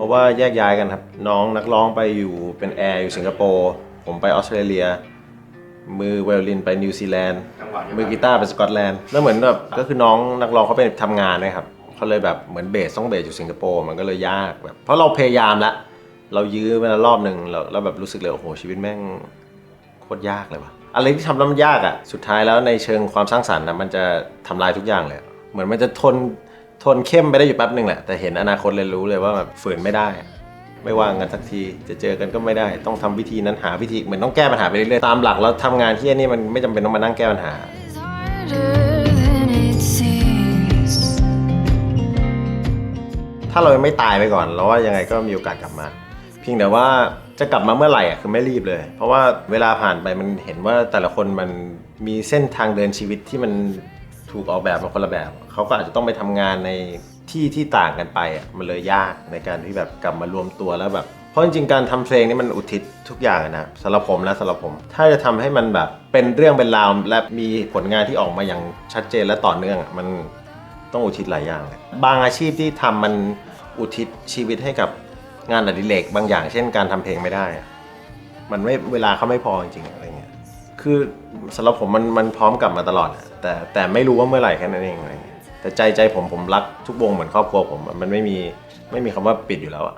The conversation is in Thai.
ราะว่าแยกย้ายกันครับ น้องนักร้องไปอยู่เป็นแอร์อยู่สิงคโปร์ผมไปออสเตรเลีย มือไวโอลินไปนิวซีแลนด์จังหวะเดียวกันมือกีตาร์ไปสกอตแลนด์แล้วเหมือนแบบก็คือน้องนักร้องเขาไปทำงานนะครับเขาเลยแบบเหมือนเบสต้องเบสอยู่สิงคโปร์มันก็เลยยากแบบเพราะเราพยายามละเรายื้อไปแล้วรอบหนึ่งแล้วแล้วแบบรู้สึกเลยโอ้โหชีวิตแม่งโคตรยากเลยว่ะอะไรที่ทำแล้วมันยากอะ่ะสุดท้ายแล้วในเชิงความสร้างสรรค์นะมันจะทำลายทุกอย่างเลยอะเหมือนมันจะทน ทนเข้มไปได้อยู่แป๊บหนึ่งแหละ แต่เห็นอนาคตเลยรู้เลยว่าแบบฝืนไม่ได้ ไม่ว่างกันสักทีจะเจอกันก็ไม่ได้ ต้องทำวิธีนั้นหาวิธีเหมือนต้องแก้ปัญหาไปเรื่อยๆตามหลักแล้วทำงานที่นี่มันไม่จำเป็นต้องมานั่งแก้ปัญหา is harder than it seems. ถ้าเรายังไม่ตายไปก่อนเราว่ายังไงก็มีโอกาสกลับมา เพียงแต่ว่าจะกลับมาเมื่อไหร่อะคือไม่รีบเลย เพราะว่าเวลาผ่านไปมันเห็นว่าแต่ละคนมันมีเส้นทางเดินชีวิตที่มัน ถูกออกแบบมาคนละแบบ เขาก็อาจจะต้องไปทำงานในที่ที่ต่างกันไปอะมันเลยยากในการที่แบบกลับมารวมตัวแล้วแบบ เพราะจริงๆการทำเพลงนี่มันอุทิศทุกอย่างนะสำหรับผมและสำหรับผม ถ้าจะทำให้มันแบบเป็นเรื่องเป็นราวและมีผลงานที่ออกมาอย่างชัดเจนและต่อเนื่องอะมันต้องอุทิศหลายอย่างเลยบางอาชีพที่ทำมันอุทิศชีวิตให้กับงานอดิเรกบางอย่าง เช่นการทำเพลงไม่ได้อะมันไม่เวลาเขาไม่พอจริงๆอะ คือสำหรับผมมันมันพร้อมกลับมาตลอดอะแต่แต่ไม่รู้ว่าเมื่อไหร่แค่นั้นเองอะไรเงี้ยแต่ใจใจผมผมรักทุกวงเหมือนครอบครัวผมอะมันไม่มีไม่มีคำว่าปิดอยู่แล้วอะ